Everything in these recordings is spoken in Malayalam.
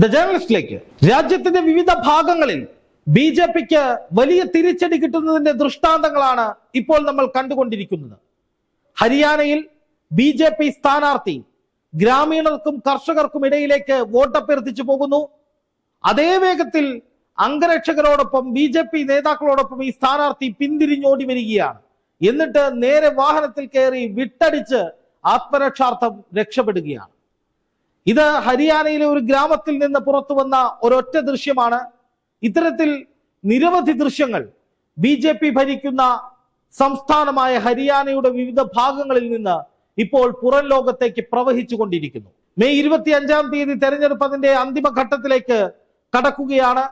ദ ജേർണലിസ്റ്റിലേക്ക് രാജ്യത്തിന്റെ വിവിധ ഭാഗങ്ങളിൽ ബി ജെ പിക്ക് വലിയ തിരിച്ചടി കിട്ടുന്നതിന്റെ ദൃഷ്ടാന്തങ്ങളാണ് ഇപ്പോൾ നമ്മൾ കണ്ടുകൊണ്ടിരിക്കുന്നത്. ഹരിയാനയിൽ ബി ജെ പി സ്ഥാനാർത്ഥി ഗ്രാമീണർക്കും കർഷകർക്കും ഇടയിലേക്ക് വോട്ടഭ്യർത്ഥിച്ചു പോകുന്നു. അതേ വേഗത്തിൽ അംഗരക്ഷകരോടൊപ്പം ബി ജെ പി നേതാക്കളോടൊപ്പം ഈ സ്ഥാനാർത്ഥി പിന്തിരിഞ്ഞോടി വരികയാണ്. എന്നിട്ട് നേരെ വാഹനത്തിൽ കയറി വിട്ടടിച്ച് ആത്മരക്ഷാർത്ഥം രക്ഷപ്പെടുകയാണ്. ഇത് ഹരിയാനയിലെ ഒരു ഗ്രാമത്തിൽ നിന്ന് പുറത്തു വന്ന ഒരൊറ്റ ദൃശ്യമാണ്. ഇത്തരത്തിൽ നിരവധി ദൃശ്യങ്ങൾ ബി ജെ പി ഭരിക്കുന്ന സംസ്ഥാനമായ ഹരിയാനയുടെ വിവിധ ഭാഗങ്ങളിൽ നിന്ന് ഇപ്പോൾ പുറം ലോകത്തേക്ക് പ്രവഹിച്ചു കൊണ്ടിരിക്കുന്നു. മെയ് ഇരുപത്തി അഞ്ചാം തീയതി തെരഞ്ഞെടുപ്പ് അതിന്റെ അന്തിമഘട്ടത്തിലേക്ക് കടക്കുകയാണ്.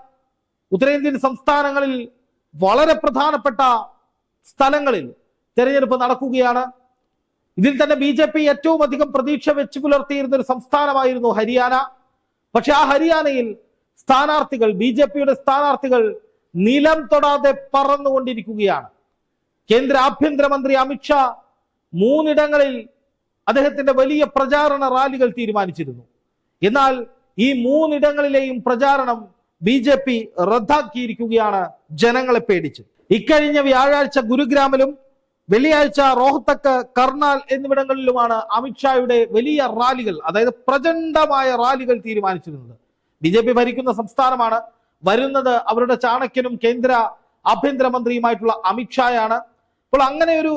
ഉത്തരേന്ത്യൻ സംസ്ഥാനങ്ങളിൽ വളരെ പ്രധാനപ്പെട്ട സ്ഥലങ്ങളിൽ തെരഞ്ഞെടുപ്പ് നടക്കുകയാണ്. ഇതിൽ തന്നെ ബി ജെ പി ഏറ്റവും അധികം പ്രതീക്ഷ വെച്ച് പുലർത്തിയിരുന്ന ഒരു സംസ്ഥാനമായിരുന്നു ഹരിയാന. പക്ഷെ ആ ഹരിയാനയിൽ സ്ഥാനാർത്ഥികൾ ബി ജെ പിയുടെ സ്ഥാനാർത്ഥികൾ നിലം തൊടാതെ പറന്നുകൊണ്ടിരിക്കുകയാണ്. കേന്ദ്ര ആഭ്യന്തരമന്ത്രി അമിത്ഷാ മൂന്നിടങ്ങളിൽ അദ്ദേഹത്തിന്റെ വലിയ പ്രചാരണ റാലികൾ തീരുമാനിച്ചിരുന്നു. എന്നാൽ ഈ മൂന്നിടങ്ങളിലെയും പ്രചാരണം ബി ജെ പി റദ്ദാക്കിയിരിക്കുകയാണ് ജനങ്ങളെ പേടിച്ച്. ഇക്കഴിഞ്ഞ വ്യാഴാഴ്ച ഗുരുഗ്രാമിലും വെള്ളിയാഴ്ച റോഹ്തക്ക് കർണാൽ എന്നിവിടങ്ങളിലുമാണ് അമിത്ഷായുടെ വലിയ റാലികൾ അതായത് പ്രചണ്ഡമായ റാലികൾ തീരുമാനിച്ചിരുന്നത്. ബി ജെ പി ഭരിക്കുന്ന സംസ്ഥാനമാണ്. വരുന്നത് അവരുടെ ചാണക്യനും കേന്ദ്ര ആഭ്യന്തരമന്ത്രിയുമായിട്ടുള്ള അമിത്ഷായാണ് അപ്പോൾ അങ്ങനെ ഒരു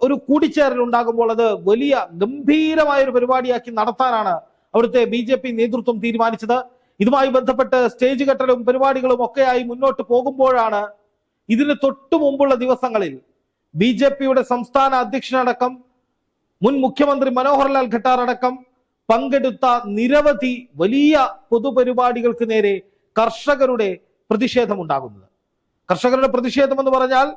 ഒരു കൂടിച്ചേരൽ ഉണ്ടാകുമ്പോൾ അത് വലിയ ഗംഭീരമായ ഒരു പരിപാടിയാക്കി നടത്താനാണ് അവിടുത്തെ ബി ജെ പി നേതൃത്വം തീരുമാനിച്ചത്. ഇതുമായി ബന്ധപ്പെട്ട് സ്റ്റേജ് കെട്ടലും പരിപാടികളും ഒക്കെയായി മുന്നോട്ട് പോകുമ്പോഴാണ് ഇതിന് തൊട്ടു മുമ്പുള്ള ദിവസങ്ങളിൽ ബി ജെ പിയുടെ സംസ്ഥാന അധ്യക്ഷനടക്കം മുൻ മുഖ്യമന്ത്രി മനോഹർലാൽ ഖട്ടാർ അടക്കം പങ്കെടുത്ത നിരവധി വലിയ പൊതുപരിപാടികൾക്ക് നേരെ കർഷകരുടെ പ്രതിഷേധമുണ്ടാകുന്നത്. കർഷകരുടെ പ്രതിഷേധം എന്ന് പറഞ്ഞാൽ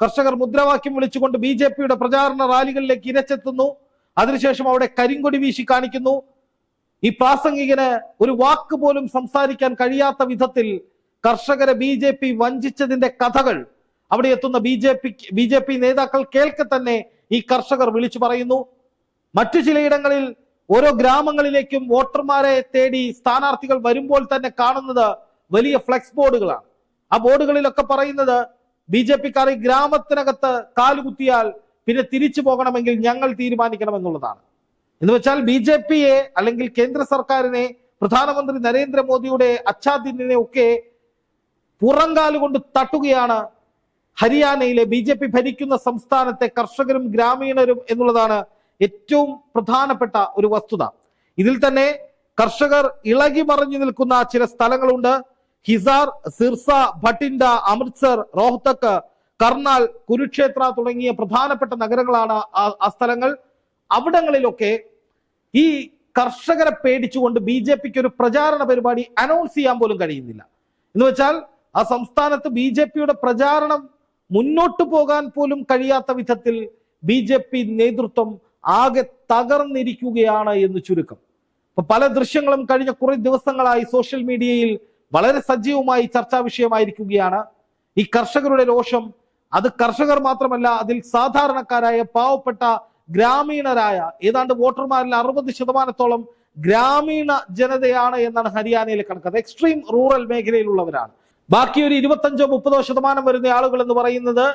കർഷകർ മുദ്രാവാക്യം വിളിച്ചുകൊണ്ട് ബി ജെ പിയുടെ പ്രചാരണ റാലികളിലേക്ക് ഇരച്ചെത്തുന്നു. അതിനുശേഷം അവിടെ കരിങ്കൊടി വീശി കാണിക്കുന്നു. ഈ പ്രാസംഗികന് ഒരു വാക്ക് പോലും സംസാരിക്കാൻ കഴിയാത്ത വിധത്തിൽ കർഷകരെ ബി ജെ പി വഞ്ചിച്ചതിന്റെ കഥകൾ അവിടെ എത്തുന്ന B J P B J P നേതാക്കൾ കേൾക്കെ തന്നെ ഈ കർഷകർ വിളിച്ചു പറയുന്നു. മറ്റു ചിലയിടങ്ങളിൽ ഓരോ ഗ്രാമങ്ങളിലേക്കും വോട്ടർമാരെ തേടി സ്ഥാനാർത്ഥികൾ വരുമ്പോൾ തന്നെ കാണുന്നത് വലിയ ഫ്ലെക്സ് ബോർഡുകളാണ്. ആ ബോർഡുകളിലൊക്കെ പറയുന്നത് ബി ജെ പിക്കാർ ഈ ഗ്രാമത്തിനകത്ത് കാലുകുത്തിയാൽ പിന്നെ തിരിച്ചു പോകണമെങ്കിൽ ഞങ്ങൾ തീരുമാനിക്കണം എന്നുള്ളതാണ്. എന്ന് വെച്ചാൽ ബി ജെ പിയെ അല്ലെങ്കിൽ കേന്ദ്ര സർക്കാരിനെ പ്രധാനമന്ത്രി നരേന്ദ്രമോദിയുടെ അച്ഛാദിനെ ഒക്കെ പുറംകാലുകൊണ്ട് തട്ടുകയാണ് ഹരിയാനയിലെ ബി ജെ പി ഭരിക്കുന്ന സംസ്ഥാനത്തെ കർഷകരും ഗ്രാമീണരും എന്നുള്ളതാണ് ഏറ്റവും പ്രധാനപ്പെട്ട ഒരു വസ്തുത. ഇതിൽ തന്നെ കർഷകർ ഇളകി മറിഞ്ഞു നിൽക്കുന്ന ചില സ്ഥലങ്ങളുണ്ട്. ഹിസാർ സിർസ ഭട്ടിൻഡ അമൃത്സർ റോഹ്തക് കർണാൽ കുരുക്ഷേത്ര തുടങ്ങിയ പ്രധാനപ്പെട്ട നഗരങ്ങളാണ് ആ- സ്ഥലങ്ങൾ. അവിടങ്ങളിലൊക്കെ ഈ കർഷകരെ പേടിച്ചുകൊണ്ട് ബി ജെ പിക്ക് ഒരു പ്രചാരണ പരിപാടി അനൗൺസ് ചെയ്യാൻ പോലും കഴിയുന്നില്ല. എന്ന് വെച്ചാൽ ആ സംസ്ഥാനത്ത് ബി ജെ പിയുടെ പ്രചാരണം മുന്നോട്ട് പോകാൻ പോലും കഴിയാത്ത വിധത്തിൽ ബി ജെ പി നേതൃത്വം ആകെ തകർന്നിരിക്കുകയാണ് എന്ന് ചുരുക്കം. ഇപ്പൊ പല ദൃശ്യങ്ങളും കഴിഞ്ഞ കുറെ ദിവസങ്ങളായി സോഷ്യൽ മീഡിയയിൽ വളരെ സജീവമായി ചർച്ചാ വിഷയമായിരിക്കുകയാണ്. ഈ കർഷകരുടെ രോഷം അത് കർഷകർ മാത്രമല്ല അതിൽ സാധാരണക്കാരായ പാവപ്പെട്ട ഗ്രാമീണരായ ഏതാണ്ട് വോട്ടർമാരിൽ അറുപത് ശതമാനത്തോളം ഗ്രാമീണ ജനതയാണ് എന്നാണ് ഹരിയാനയിലെ കണക്ക്. അത് എക്സ്ട്രീം റൂറൽ മേഖലയിലുള്ളവരാണ്. ബാക്കി ഒരു ഇരുപത്തഞ്ചോ മുപ്പതോ ശതമാനം വരുന്ന ആളുകൾ എന്ന് പറയുന്നത്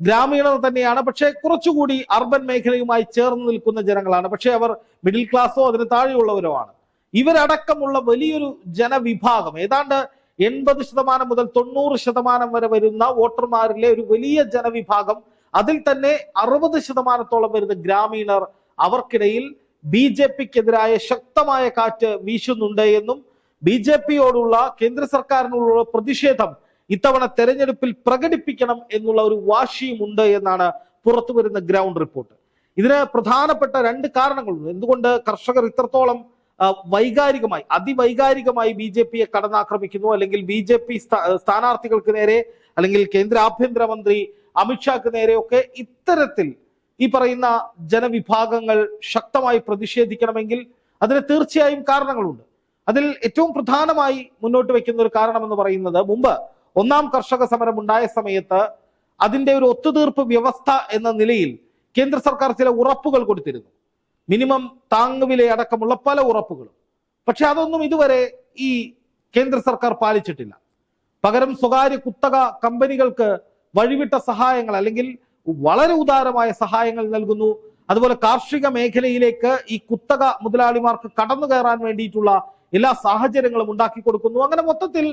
ഗ്രാമീണർ തന്നെയാണ്. പക്ഷേ കുറച്ചുകൂടി അർബൻ മേഖലയുമായി ചേർന്ന് നിൽക്കുന്ന ജനങ്ങളാണ്. പക്ഷേ അവർ മിഡിൽ ക്ലാസ്സോ അതിന് താഴെയുള്ളവരോ ആണ്. ഇവരടക്കമുള്ള വലിയൊരു ജനവിഭാഗം ഏതാണ്ട് എൺപത് ശതമാനം മുതൽ തൊണ്ണൂറ് ശതമാനം വരെ വരുന്ന വോട്ടർമാരിലെ ഒരു വലിയ ജനവിഭാഗം അതിൽ തന്നെ അറുപത് ശതമാനത്തോളം വരുന്ന ഗ്രാമീണർ അവർക്കിടയിൽ ബി ജെ പിക്കെതിരായ ശക്തമായ കാറ്റ് വീശുന്നുണ്ട് എന്നും ബി ജെ പിയോടുള്ള കേന്ദ്ര സർക്കാരിനോടുള്ള പ്രതിഷേധം ഇത്തവണ തെരഞ്ഞെടുപ്പിൽ പ്രകടിപ്പിക്കണം എന്നുള്ള ഒരു വാശിയുമുണ്ട് എന്നാണ് പുറത്തു വരുന്ന ഗ്രൗണ്ട് റിപ്പോർട്ട്. ഇതിന് പ്രധാനപ്പെട്ട രണ്ട് കാരണങ്ങളുണ്ട്. എന്തുകൊണ്ട് കർഷകർ ഇത്രത്തോളം വൈകാരികമായി അതിവൈകാരികമായി ബി ജെ പിയെ കടന്നാക്രമിക്കുന്നു? അല്ലെങ്കിൽ ബി ജെ പി സ്ഥാനാർത്ഥികൾക്ക് നേരെ അല്ലെങ്കിൽ കേന്ദ്ര ആഭ്യന്തരമന്ത്രി അമിത്ഷാക്ക് നേരെയൊക്കെ ഇത്തരത്തിൽ ഈ പറയുന്ന ജനവിഭാഗങ്ങൾ ശക്തമായി പ്രതിഷേധിക്കണമെങ്കിൽ അതിന് തീർച്ചയായും കാരണങ്ങളുണ്ട്. അതിൽ ഏറ്റവും പ്രധാനമായി മുന്നോട്ട് വെക്കുന്ന ഒരു കാരണം എന്ന് പറയുന്നത് മുമ്പ് ഒന്നാം കർഷക സമരം ഉണ്ടായ സമയത്ത് അതിന്റെ ഒരു ഒത്തുതീർപ്പ് വ്യവസ്ഥ എന്ന നിലയിൽ കേന്ദ്ര സർക്കാർ ചില ഉറപ്പുകൾ കൊടുത്തിരുന്നു. മിനിമം താങ്ങുവില അടക്കമുള്ള പല ഉറപ്പുകളും. പക്ഷെ അതൊന്നും ഇതുവരെ ഈ കേന്ദ്ര സർക്കാർ പാലിച്ചിട്ടില്ല. പകരം സ്വകാര്യ കുത്തക കമ്പനികൾക്ക് വഴിവിട്ട സഹായങ്ങൾ അല്ലെങ്കിൽ വളരെ ഉദാരമായ സഹായങ്ങൾ നൽകുന്നു. അതുപോലെ കാർഷിക മേഖലയിലേക്ക് ഈ കുത്തക മുതലാളിമാർക്ക് കടന്നു കയറാൻ വേണ്ടിയിട്ടുള്ള എല്ലാ സാഹചര്യങ്ങളും ഉണ്ടാക്കി കൊടുക്കുന്നു. അങ്ങനെ മൊത്തത്തിൽ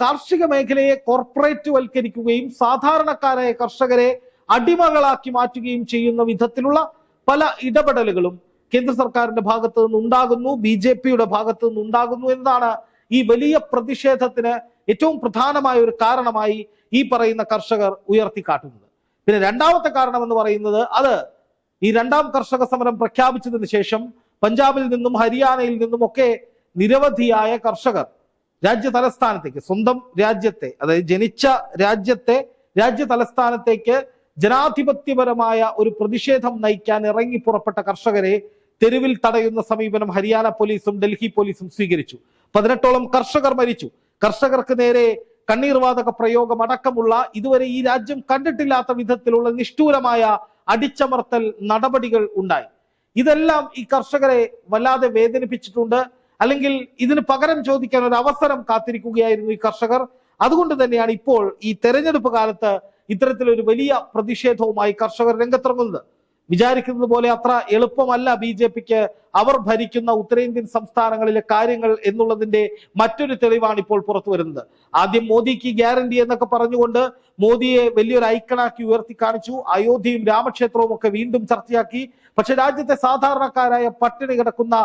കാർഷിക മേഖലയെ കോർപ്പറേറ്റ് വൽക്കരിക്കുകയും സാധാരണക്കാരായ കർഷകരെ അടിമകളാക്കി മാറ്റുകയും ചെയ്യുന്ന വിധത്തിലുള്ള പല ഇടപെടലുകളും കേന്ദ്ര സർക്കാരിന്റെ ഭാഗത്തു നിന്ന് ഉണ്ടാകുന്നു ബി ജെ പിയുടെ ഭാഗത്ത് നിന്ന് ഉണ്ടാകുന്നു എന്നതാണ് ഈ വലിയ പ്രതിഷേധത്തിന് ഏറ്റവും പ്രധാനമായ ഒരു കാരണമായി ഈ പറയുന്ന കർഷകർ ഉയർത്തിക്കാട്ടുന്നത്. പിന്നെ രണ്ടാമത്തെ കാരണം എന്ന് പറയുന്നത് അത് ഈ രണ്ടാം കർഷക സമരം പ്രഖ്യാപിച്ചതിന് ശേഷം പഞ്ചാബിൽ നിന്നും ഹരിയാനയിൽ നിന്നും ഒക്കെ നിരവധിയായ കർഷകർ രാജ്യ തലസ്ഥാനത്തേക്ക് സ്വന്തം രാജ്യത്തെ അതായത് ജനിച്ച രാജ്യത്തെ രാജ്യ തലസ്ഥാനത്തേക്ക് ജനാധിപത്യപരമായ ഒരു പ്രതിഷേധം നയിക്കാൻ ഇറങ്ങി പുറപ്പെട്ട കർഷകരെ തെരുവിൽ തടയുന്ന സമീപനം ഹരിയാന പോലീസും ഡൽഹി പോലീസും സ്വീകരിച്ചു. പതിനെട്ടോളം കർഷകർ മരിച്ചു. കർഷകർക്ക് നേരെ കണ്ണീർവാതക പ്രയോഗം അടക്കമുള്ള ഇതുവരെ ഈ രാജ്യം കണ്ടിട്ടില്ലാത്ത വിധത്തിലുള്ള നിഷ്ഠൂരമായ അടിച്ചമർത്തൽ നടപടികൾ ഉണ്ടായി. ഇതെല്ലാം ഈ കർഷകരെ വല്ലാതെ വേദനിപ്പിച്ചിട്ടുണ്ട്. അല്ലെങ്കിൽ ഇതിന് പകരം ചോദിക്കാൻ ഒരു അവസരം കാത്തിരിക്കുകയായിരുന്നു ഈ കർഷകർ. അതുകൊണ്ട് തന്നെയാണ് ഇപ്പോൾ ഈ തെരഞ്ഞെടുപ്പ് കാലത്ത് ഇത്തരത്തിലൊരു വലിയ പ്രതിഷേധവുമായി കർഷകർ രംഗത്തിറങ്ങുന്നത്. വിചാരിക്കുന്നത് പോലെ അത്ര എളുപ്പമല്ല ബി ജെ പിക്ക്. അവർ ഭരിക്കുന്ന ഉത്തരേന്ത്യൻ സംസ്ഥാനങ്ങളിലെ കാര്യങ്ങൾ എന്നുള്ളതിന്റെ മറ്റൊരു തെളിവാണ് ഇപ്പോൾ പുറത്തു വരുന്നത്. ആദ്യം മോദിക്ക് ഗ്യാരണ്ടി എന്നൊക്കെ പറഞ്ഞുകൊണ്ട് മോദിയെ വലിയൊരു ഐക്കണാക്കി ഉയർത്തി കാണിച്ചു. അയോധ്യയും രാമക്ഷേത്രവും ഒക്കെ വീണ്ടും ചർച്ചയാക്കി. പക്ഷെ രാജ്യത്തെ സാധാരണക്കാരായ പട്ടിണി കിടക്കുന്ന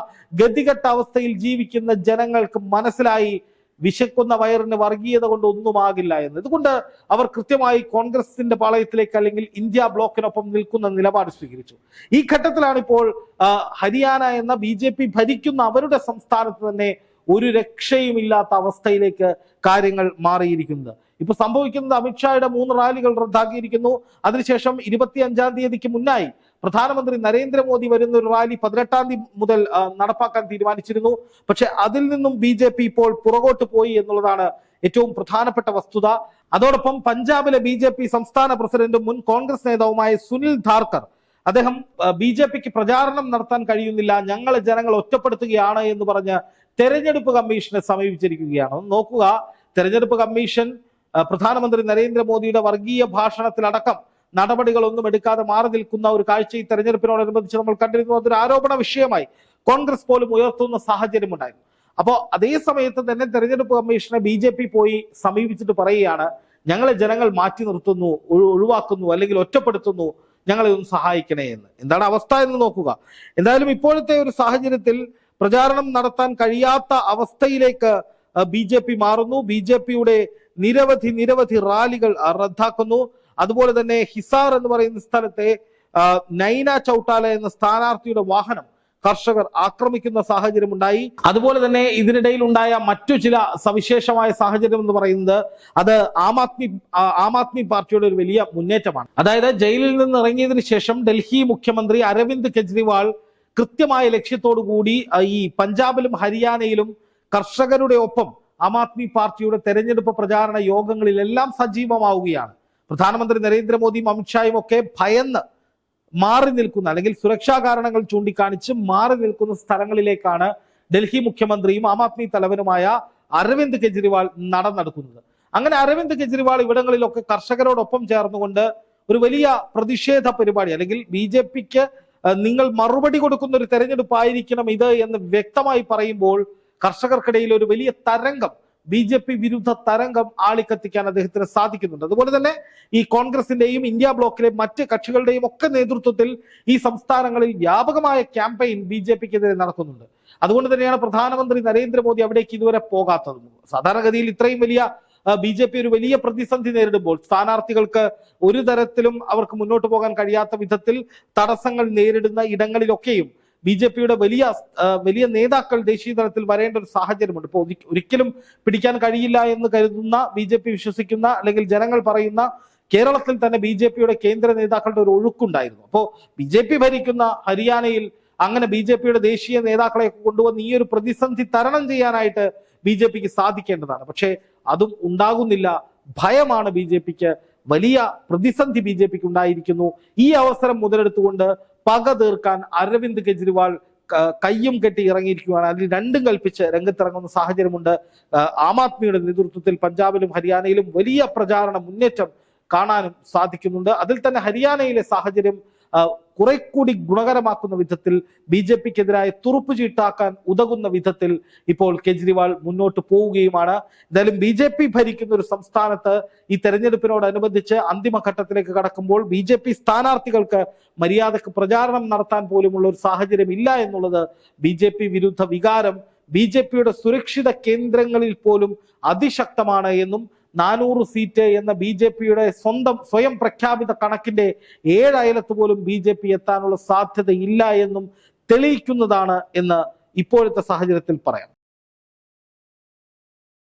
ഗതികെട്ട അവസ്ഥയിൽ ജീവിക്കുന്ന ജനങ്ങൾക്ക് മനസ്സിലായി വിശക്കുന്ന വയറിന് വർഗീയത കൊണ്ട് ഒന്നുമാകില്ല എന്ന്. ഇതുകൊണ്ട് അവർ കൃത്യമായി കോൺഗ്രസിന്റെ പാളയത്തിലേക്ക് അല്ലെങ്കിൽ ഇന്ത്യ ബ്ലോക്കിനൊപ്പം നിൽക്കുന്ന നിലപാട് സ്വീകരിച്ചു. ഈ ഘട്ടത്തിലാണ് ഇപ്പോൾ ഹരിയാന എന്ന ബി ജെ പി ഭരിക്കുന്ന അവരുടെ സംസ്ഥാനത്ത് തന്നെ ഒരു രക്ഷയുമില്ലാത്ത അവസ്ഥയിലേക്ക് കാര്യങ്ങൾ മാറിയിരിക്കുന്നത്. ഇപ്പൊ സംഭവിക്കുന്നത് അമിത്ഷായുടെ മൂന്ന് റാലികൾ റദ്ദാക്കിയിരിക്കുന്നു. അതിനുശേഷം ഇരുപത്തി അഞ്ചാം തീയതിക്ക് മുന്നായി പ്രധാനമന്ത്രി നരേന്ദ്രമോദി വരുന്ന ഒരു റാലി പതിനെട്ടാം തീയതി മുതൽ നടപ്പാക്കാൻ തീരുമാനിച്ചിരുന്നു. പക്ഷെ അതിൽ നിന്നും ബി ഇപ്പോൾ പുറകോട്ട് പോയി എന്നുള്ളതാണ് ഏറ്റവും പ്രധാനപ്പെട്ട വസ്തുത. അതോടൊപ്പം പഞ്ചാബിലെ ബി ജെ പി സംസ്ഥാന പ്രസിഡന്റും മുൻ കോൺഗ്രസ് നേതാവുമായ സുനിൽ ധാർക്കർ അദ്ദേഹം ബി ജെ പിക്ക് പ്രചാരണം നടത്താൻ കഴിയുന്നില്ല. ഞങ്ങളെ ജനങ്ങൾ ഒറ്റപ്പെടുത്തുകയാണ് എന്ന് പറഞ്ഞ് തെരഞ്ഞെടുപ്പ് കമ്മീഷനെ സമീപിച്ചിരിക്കുകയാണ്. നോക്കുക. തെരഞ്ഞെടുപ്പ് കമ്മീഷൻ പ്രധാനമന്ത്രി നരേന്ദ്രമോദിയുടെ വർഗീയ ഭാഷണത്തിലടക്കം നടപടികളൊന്നും എടുക്കാതെ മാറി നിൽക്കുന്ന ഒരു കാഴ്ച ഈ തെരഞ്ഞെടുപ്പിനോടനുബന്ധിച്ച് നമ്മൾ കണ്ടിരുന്നു അതൊരു ആരോപണ വിഷയമായി. കോൺഗ്രസ് പോലും ഉയർത്തുന്ന സാഹചര്യം ഉണ്ടായി അപ്പോ അതേ സമയത്ത് തന്നെ തെരഞ്ഞെടുപ്പ് കമ്മീഷനെ ബി ജെ പി പോയി സമീപിച്ചിട്ട് പറയുകയാണ് ഞങ്ങളെ ജനങ്ങൾ മാറ്റി നിർത്തുന്നു ഒഴിവാക്കുന്നു അല്ലെങ്കിൽ ഒറ്റപ്പെടുത്തുന്നു ഞങ്ങളെ ഒന്ന് സഹായിക്കണേ എന്ന്. എന്താണ് അവസ്ഥ എന്ന് നോക്കുക. എന്തായാലും ഇപ്പോഴത്തെ ഒരു സാഹചര്യത്തിൽ പ്രചാരണം നടത്താൻ കഴിയാത്ത അവസ്ഥയിലേക്ക് ബി മാറുന്നു. ബി നിരവധി നിരവധി റാലികൾ റദ്ദാക്കുന്നു. അതുപോലെ തന്നെ ഹിസാർ എന്ന് പറയുന്ന സ്ഥലത്തെ നൈന ചൌട്ടാല എന്ന സ്ഥാനാർത്ഥിയുടെ വാഹനം കർഷകർ ആക്രമിക്കുന്ന സാഹചര്യം ഉണ്ടായി അതുപോലെ തന്നെ ഇതിനിടയിൽ ഉണ്ടായ മറ്റു ചില സവിശേഷമായ സാഹചര്യം എന്ന് പറയുന്നത് അത് ആം ആദ്മി ആം ആദ്മി പാർട്ടിയുടെ ഒരു വലിയ മുന്നേറ്റമാണ്. അതായത് ജയിലിൽ നിന്ന് ഇറങ്ങിയതിനു ശേഷം ഡൽഹി മുഖ്യമന്ത്രി അരവിന്ദ് കെജ്രിവാൾ കൃത്യമായ ലക്ഷ്യത്തോടു കൂടി ഈ പഞ്ചാബിലും ഹരിയാനയിലും കർഷകരുടെ ഒപ്പം ആം ആദ്മി പാർട്ടിയുടെ തെരഞ്ഞെടുപ്പ് പ്രചാരണ യോഗങ്ങളിലെല്ലാം സജീവമാവുകയാണ്. പ്രധാനമന്ത്രി നരേന്ദ്രമോദിയും അമിത്ഷായും ഒക്കെ ഭയന്ന് മാറി നിൽക്കുന്ന അല്ലെങ്കിൽ സുരക്ഷാ കാരണങ്ങൾ ചൂണ്ടിക്കാണിച്ച് മാറി നിൽക്കുന്ന സ്ഥലങ്ങളിലേക്കാണ് ഡൽഹി മുഖ്യമന്ത്രിയും ആം ആദ്മി തലവനുമായ അരവിന്ദ് കെജ്രിവാൾ നടന്നെടുക്കുന്നത്. അങ്ങനെ അരവിന്ദ് കെജ്രിവാൾ ഇവിടങ്ങളിലൊക്കെ കർഷകരോടൊപ്പം ചേർന്നുകൊണ്ട് ഒരു വലിയ പ്രതിഷേധ പരിപാടി അല്ലെങ്കിൽ ബി ജെ പിക്ക് നിങ്ങൾ മറുപടി കൊടുക്കുന്ന ഒരു തെരഞ്ഞെടുപ്പായിരിക്കണം ഇത് എന്ന് വ്യക്തമായി പറയുമ്പോൾ കർഷകർക്കിടയിൽ ഒരു വലിയ തരംഗം ബി ജെ പി വിരുദ്ധ തരംഗം ആളിക്കത്തിക്കാൻ അദ്ദേഹത്തിന് സാധിക്കുന്നുണ്ട്. അതുപോലെ തന്നെ ഈ കോൺഗ്രസിന്റെയും ഇന്ത്യ ബ്ലോക്കിലെ മറ്റ് കക്ഷികളുടെയും ഒക്കെ നേതൃത്വത്തിൽ ഈ സംസ്ഥാനങ്ങളിൽ വ്യാപകമായ ക്യാമ്പയിൻ ബി ജെ പിക്കെതിരെ നടക്കുന്നുണ്ട്. അതുകൊണ്ട് തന്നെയാണ് പ്രധാനമന്ത്രി നരേന്ദ്രമോദി അവിടേക്ക് ഇതുവരെ പോകാത്തത്. സാധാരണഗതിയിൽ ഇത്രയും വലിയ ബി ജെ പി ഒരു വലിയ പ്രതിസന്ധി നേരിടുമ്പോൾ സ്ഥാനാർത്ഥികൾക്ക് ഒരു തരത്തിലും അവർക്ക് മുന്നോട്ട് പോകാൻ കഴിയാത്ത വിധത്തിൽ തടസ്സങ്ങൾ നേരിടുന്ന ഇടങ്ങളിലൊക്കെയും ബി ജെ പിയുടെ വലിയ വലിയ നേതാക്കൾ ദേശീയ തലത്തിൽ വരേണ്ട ഒരു സാഹചര്യമുണ്ട്. ഇപ്പോൾ ഒരിക്കലും പിടിക്കാൻ കഴിയില്ല എന്ന് കരുതുന്ന ബി ജെ പി വിശ്വസിക്കുന്ന അല്ലെങ്കിൽ ജനങ്ങൾ പറയുന്ന കേരളത്തിൽ തന്നെ ബി ജെ പിയുടെ കേന്ദ്ര നേതാക്കളുടെ ഒരു ഒഴുക്കുണ്ടായിരുന്നു. അപ്പോൾ ബി ജെ പി ഭരിക്കുന്ന ഹരിയാനയിൽ അങ്ങനെ ബി ജെ പിയുടെ ദേശീയ നേതാക്കളെ കൊണ്ടുവന്ന് ഈ ഒരു പ്രതിസന്ധി തരണം ചെയ്യാനായിട്ട് ബി ജെ പിക്ക് സാധിക്കേണ്ടതാണ്. പക്ഷേ അതും ഉണ്ടാകുന്നില്ല. ഭയമാണ് ബി ജെ പിക്ക്. വലിയ പ്രതിസന്ധി ബി ജെ പിക്ക് ഉണ്ടായിരിക്കുന്നു. ഈ അവസരം മുതലെടുത്തുകൊണ്ട് പക തീർക്കാൻ അരവിന്ദ് കെജ്രിവാൾ കയ്യും കെട്ടി ഇറങ്ങിയിരിക്കുകയാണ്. അതിൽ രണ്ടും കൽപ്പിച്ച് രംഗത്തിറങ്ങുന്ന സാഹചര്യമുണ്ട്. ആ, ആദ്മിയുടെ നേതൃത്വത്തിൽ പഞ്ചാബിലും ഹരിയാനയിലും വലിയ പ്രചാരണ മുന്നേറ്റം കാണാനും സാധിക്കുന്നുണ്ട്. അതിൽ തന്നെ ഹരിയാനയിലെ സാഹചര്യം കുറെ കൂടി ഗുണകരമാക്കുന്ന വിധത്തിൽ ബി ജെ പിക്കെതിരായ തുറുപ്പ് ചീട്ടാക്കാൻ ഉതകുന്ന വിധത്തിൽ ഇപ്പോൾ കെജ്രിവാൾ മുന്നോട്ട് പോവുകയുമാണ്. എന്തായാലും ബി ജെ പി ഭരിക്കുന്ന ഒരു സംസ്ഥാനത്ത് ഈ തെരഞ്ഞെടുപ്പിനോടനുബന്ധിച്ച് അന്തിമഘട്ടത്തിലേക്ക് കടക്കുമ്പോൾ ബി ജെ പി സ്ഥാനാർത്ഥികൾക്ക് മര്യാദയ്ക്ക് പ്രചാരണം നടത്താൻ പോലുമുള്ള ഒരു സാഹചര്യം ഇല്ല എന്നുള്ളത് ബി ജെ പി വിരുദ്ധ വികാരം. ബി ജെ പിയുടെ സുരക്ഷിത കേന്ദ്രങ്ങളിൽ പോലും അതിശക്തമാണ് എന്നും നാനൂറ് സീറ്റ് എന്ന ബി ജെ പിയുടെ സ്വന്തം സ്വയം പ്രഖ്യാപിത കണക്കിന്റെ ഏഴ് പോലും ബി ജെ പി എത്താനുള്ള സാധ്യത ഇല്ല എന്നും തെളിയിക്കുന്നതാണ് എന്ന് ഇപ്പോഴത്തെ സാഹചര്യത്തിൽ പറയാം.